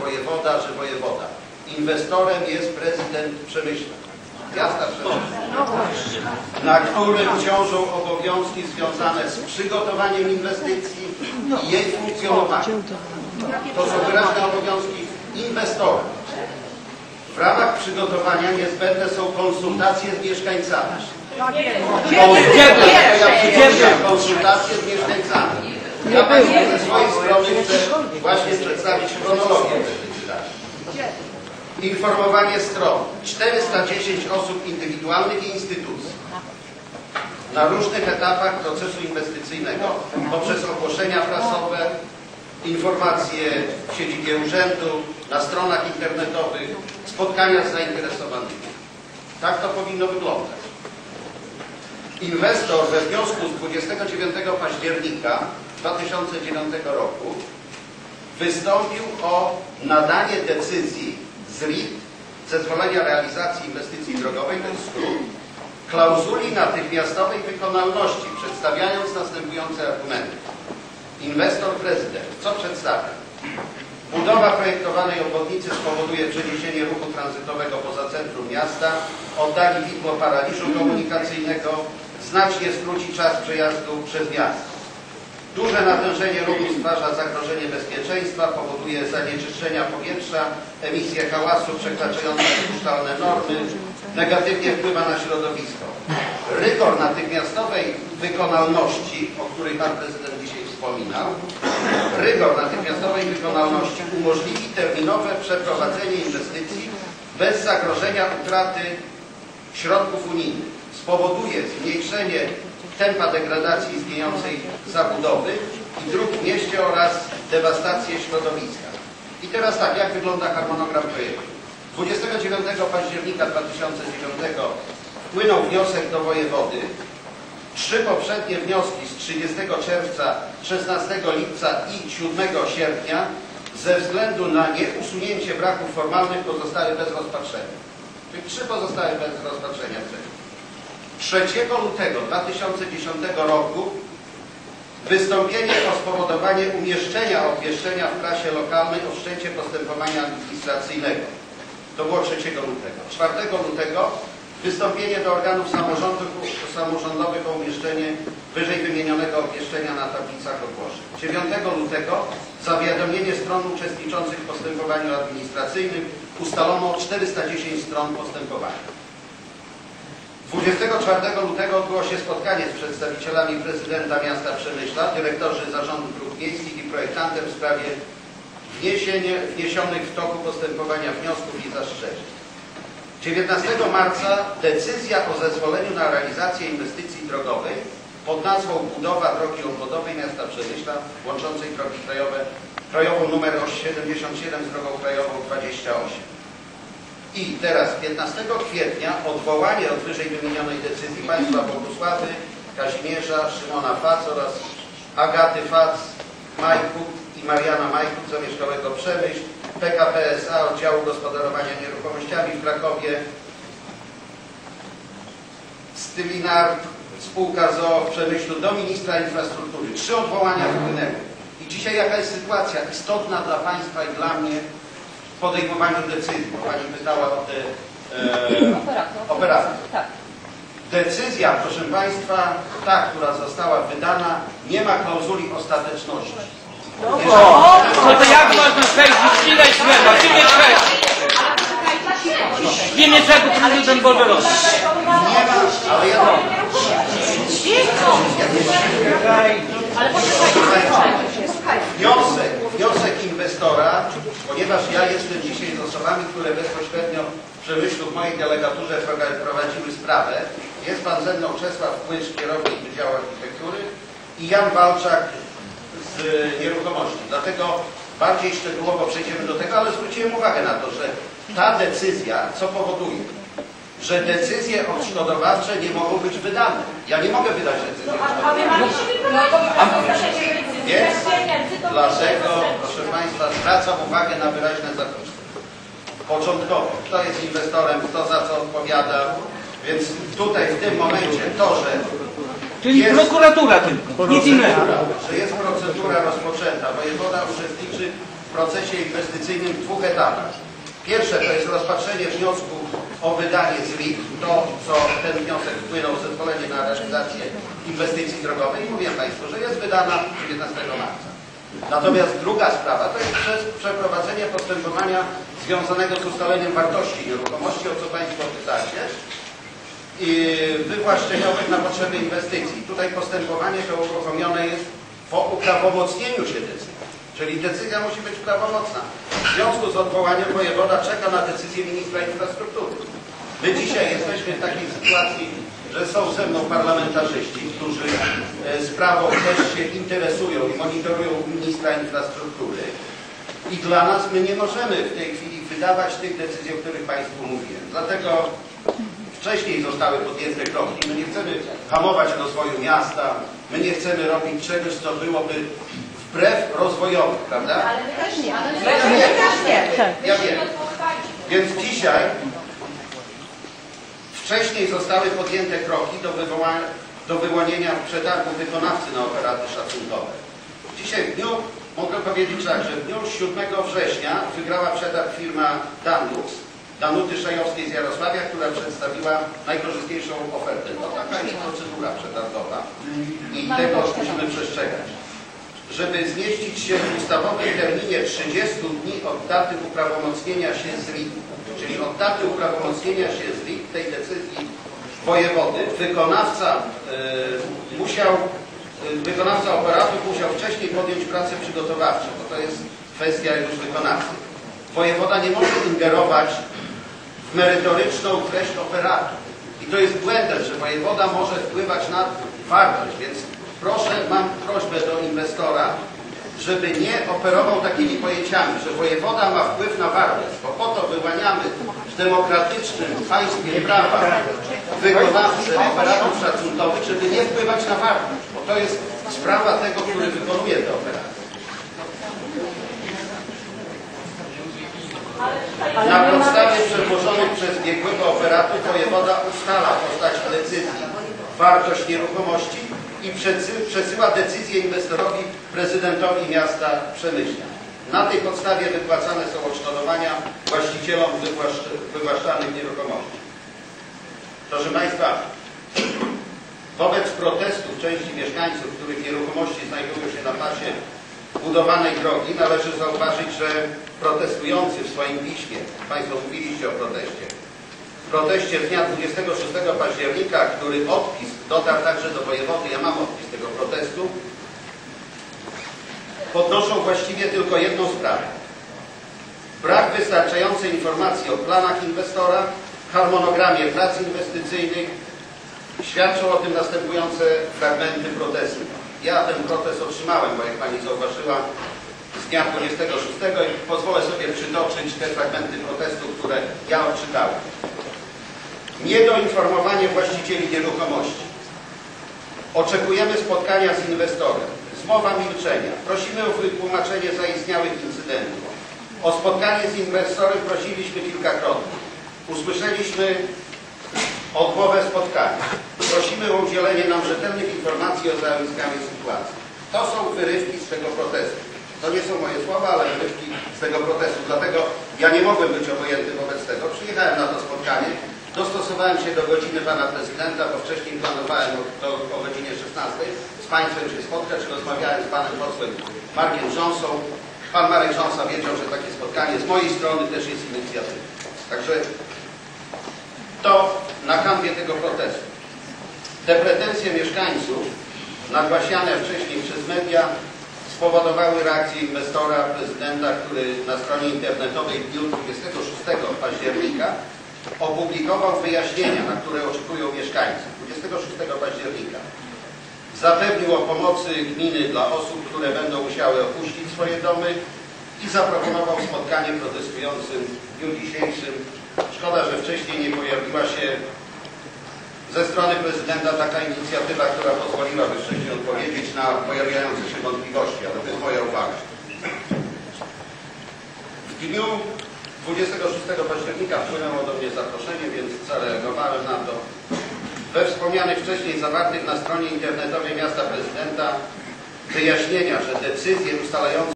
wojewoda, że wojewoda. Inwestorem jest prezydent Przemyśla. Miasta Przemyśla. Na którym ciążą obowiązki związane z przygotowaniem inwestycji i jej funkcjonowaniem. To są wyraźne obowiązki inwestora. W ramach przygotowania niezbędne są konsultacje z mieszkańcami. Konsultacje z mieszkańcami. Ja Państwu ze swojej strony chcę właśnie przedstawić chronologię tych wydarzeń. Informowanie stron. 410 osób indywidualnych i instytucji na różnych etapach procesu inwestycyjnego poprzez ogłoszenia prasowe, informacje w siedzibie urzędu, na stronach internetowych, spotkania z zainteresowanymi. Tak to powinno wyglądać. Inwestor we wniosku z 29 października 2009 roku wystąpił o nadanie decyzji z RIT, zezwolenia realizacji inwestycji drogowej, to jest skrót, klauzuli natychmiastowej wykonalności, przedstawiając następujące argumenty. Inwestor prezydent, co przedstawia? Budowa projektowanej obwodnicy spowoduje przeniesienie ruchu tranzytowego poza centrum miasta, oddali widmo paraliżu komunikacyjnego, znacznie skróci czas przejazdu przez miasto. Duże natężenie ruchu stwarza zagrożenie bezpieczeństwa, powoduje zanieczyszczenia powietrza, emisję hałasu przekraczające dopuszczalne normy, negatywnie wpływa na środowisko. Rygor natychmiastowej wykonalności, o której Pan Prezydent dzisiaj wspominał, rygor natychmiastowej wykonalności umożliwi terminowe przeprowadzenie inwestycji bez zagrożenia utraty środków unijnych. Spowoduje zmniejszenie tempa degradacji istniejącej zabudowy i dróg w mieście oraz dewastację środowiska. I teraz tak, jak wygląda harmonogram projektu? 29 października 2009 wpłynął wniosek do wojewody. Trzy poprzednie wnioski z 30 czerwca, 16 lipca i 7 sierpnia ze względu na nieusunięcie braków formalnych pozostały bez rozpatrzenia. Czyli trzy pozostały bez rozpatrzenia wcześniej. 3 lutego 2010 roku wystąpienie o spowodowanie umieszczenia obwieszczenia w prasie lokalnej o wszczęcie postępowania administracyjnego. To było 3 lutego. 4 lutego wystąpienie do organów samorządowych o umieszczenie wyżej wymienionego obwieszczenia na tablicach ogłoszeń. 9 lutego zawiadomienie stron uczestniczących w postępowaniu administracyjnym ustalono 410 stron postępowania. 24 lutego odbyło się spotkanie z przedstawicielami prezydenta miasta Przemyśla, dyrektorzy zarządu dróg miejskich i projektantem w sprawie wniesionych w toku postępowania wniosków i zastrzeżeń. 19 marca decyzja o zezwoleniu na realizację inwestycji drogowej pod nazwą Budowa drogi obwodowej miasta Przemyśla łączącej drogi krajowe, krajową numer 77 z drogą krajową 28. I teraz 15 kwietnia odwołanie od wyżej wymienionej decyzji państwa Bogusławy, Kazimierza, Szymona Fac oraz Agaty Fac, Majkut i Mariana Majkut zamieszkałego Przemyśl, PKP SA oddziału gospodarowania nieruchomościami w Krakowie, Stylinard, spółka ZOO w Przemyślu do ministra infrastruktury. Trzy odwołania wpłynęły. I dzisiaj jaka jest sytuacja istotna dla Państwa i dla mnie podejmowaniu decyzji, bo Pani pytała o te e, Operator. operator. Tak. Decyzja, proszę Państwa, ta, która została wydana, nie ma klauzuli ostateczności. Jeżeli- No to jak można przejść ile trzeba? Ile trzeba? W imię czego prezydent Bożerowy? Nie ma, ale ja Ale. Wniosek, wniosek inwestora, ponieważ ja jestem dzisiaj z osobami, które bezpośrednio w Przemyślu w mojej delegaturze pro- prowadziły sprawę. Jest pan ze mną Czesław Płycz, kierownik Wydziału Architektury i Jan Walczak z nieruchomości. Dlatego bardziej szczegółowo przejdziemy do tego, ale zwróciłem uwagę na to, że ta decyzja, co powoduje? Że decyzje odszkodowawcze nie mogą być wydane. Ja nie mogę wydać decyzji A wy odszkodowawczej. macie wyprowadzić Więc pieniędzy, to dlatego, proszę Państwa, zwracam uwagę na wyraźne zakresy. Początkowo, kto jest inwestorem, kto za co odpowiada, więc tutaj w tym momencie to, że Czyli Jest. prokuratura tylko, nic innego. że jest procedura rozpoczęta, wojewoda uczestniczy w procesie inwestycyjnym w dwóch etapach. Pierwsze to jest rozpatrzenie wniosku o wydanie z RIT, to co ten wniosek wpłynął z zezwolenie na realizację inwestycji drogowej. Mówię Państwu, że jest wydana 19 marca. Natomiast druga sprawa to jest przeprowadzenie postępowania związanego z ustaleniem wartości nieruchomości, o co Państwo pytacie, i wywłaszczeniowych na potrzeby inwestycji. Tutaj postępowanie to uruchomione jest po uprawomocnieniu się decyzji. Czyli decyzja musi być prawomocna. W związku z odwołaniem wojewoda czeka na decyzję ministra infrastruktury. My dzisiaj jesteśmy w takiej sytuacji, że są ze mną parlamentarzyści, którzy e, sprawą też się interesują i monitorują ministra infrastruktury. I dla nas my nie możemy w tej chwili wydawać tych decyzji, o których Państwu mówiłem. Dlatego wcześniej zostały podjęte kroki. My nie chcemy hamować rozwoju miasta, my nie chcemy robić czegoś, co byłoby wbrew rozwojowi, prawda? Ale my też nie, ale my Ja wiem. też nie. Ja wiem. Więc dzisiaj wcześniej zostały podjęte kroki do, wywołania, do wyłonienia przetargu wykonawcy na operaty szacunkowe. Dzisiaj w dniu, mogę powiedzieć tak, że w dniu 7 września wygrała przetarg firma Danlux, Danuty Szajowskiej z Jarosławia, która przedstawiła najkorzystniejszą ofertę. No taka jest procedura przetargowa i tego musimy przestrzegać żeby zmieścić się w ustawowym terminie 30 dni od daty uprawomocnienia się z RIT, czyli od daty uprawomocnienia się z tej decyzji wojewody, wykonawca y, musiał, y, wykonawca operatów musiał wcześniej podjąć pracę przygotowawczą, bo to jest kwestia już wykonawcy. Wojewoda nie może ingerować w merytoryczną treść operatu. I to jest błędem, że wojewoda może wpływać na wartość, więc proszę, mam prośbę do inwestora, żeby nie operował takimi pojęciami, że wojewoda ma wpływ na wartość, bo po to wyłaniamy w demokratycznym państwie prawa wykonawcę operatów szacunkowych, żeby nie wpływać na wartość, bo to jest sprawa tego, który wykonuje te operacje. Na podstawie przedłożonych przez biegłego operatu wojewoda ustala w postaci decyzji wartość nieruchomości i przesył- przesyła decyzję inwestorowi, prezydentowi miasta Przemyśla. Na tej podstawie wypłacane są odszkodowania właścicielom wywłaszcz- wywłaszczanych nieruchomości. Proszę Państwa, wobec protestów części mieszkańców, których nieruchomości znajdują się na pasie budowanej drogi, należy zauważyć, że protestujący w swoim piśmie, Państwo mówiliście o proteście, w proteście z dnia 26 października, który odpis dotarł także do wojewody, ja mam odpis tego protestu, podnoszą właściwie tylko jedną sprawę. Brak wystarczającej informacji o planach inwestora, harmonogramie prac inwestycyjnych. Świadczą o tym następujące fragmenty protestu. Ja ten protest otrzymałem, bo jak Pani zauważyła, z dnia 26 i pozwolę sobie przytoczyć te fragmenty protestu, które ja odczytałem. Niedoinformowanie właścicieli nieruchomości. Oczekujemy spotkania z inwestorem. Zmowa milczenia. Prosimy o wytłumaczenie zaistniałych incydentów. O spotkanie z inwestorem prosiliśmy kilkakrotnie. Usłyszeliśmy odmowę spotkania. Prosimy o udzielenie nam rzetelnych informacji o zjawiskach sytuacji. To są wyrywki z tego protestu. To nie są moje słowa, ale wyrywki z tego protestu. Dlatego ja nie mogłem być obojętny wobec tego. Przyjechałem na to spotkanie. Dostosowałem się do godziny pana prezydenta, bo wcześniej planowałem to o godzinie 16 z państwem się spotkać. Rozmawiałem z panem posłem Markiem Rząsą. Pan Marek Rząsa wiedział, że takie spotkanie z mojej strony też jest inicjatywą. Także to na kanwie tego protestu. Te pretensje mieszkańców, nagłaśniane wcześniej przez media, spowodowały reakcję inwestora, prezydenta, który na stronie internetowej w dniu 26 października opublikował wyjaśnienia, na które oczekują mieszkańcy. 26 października zapewnił o pomocy gminy dla osób, które będą musiały opuścić swoje domy i zaproponował spotkanie protestującym w dniu dzisiejszym. Szkoda, że wcześniej nie pojawiła się ze strony prezydenta taka inicjatywa, która pozwoliłaby wcześniej odpowiedzieć na pojawiające się wątpliwości, ale to jest moja uwaga. W dniu 26 października wpłynęło do mnie zaproszenie, więc zareagowałem na to. We wspomnianych wcześniej zawartych na stronie internetowej miasta prezydenta wyjaśnienia, że decyzje ustalające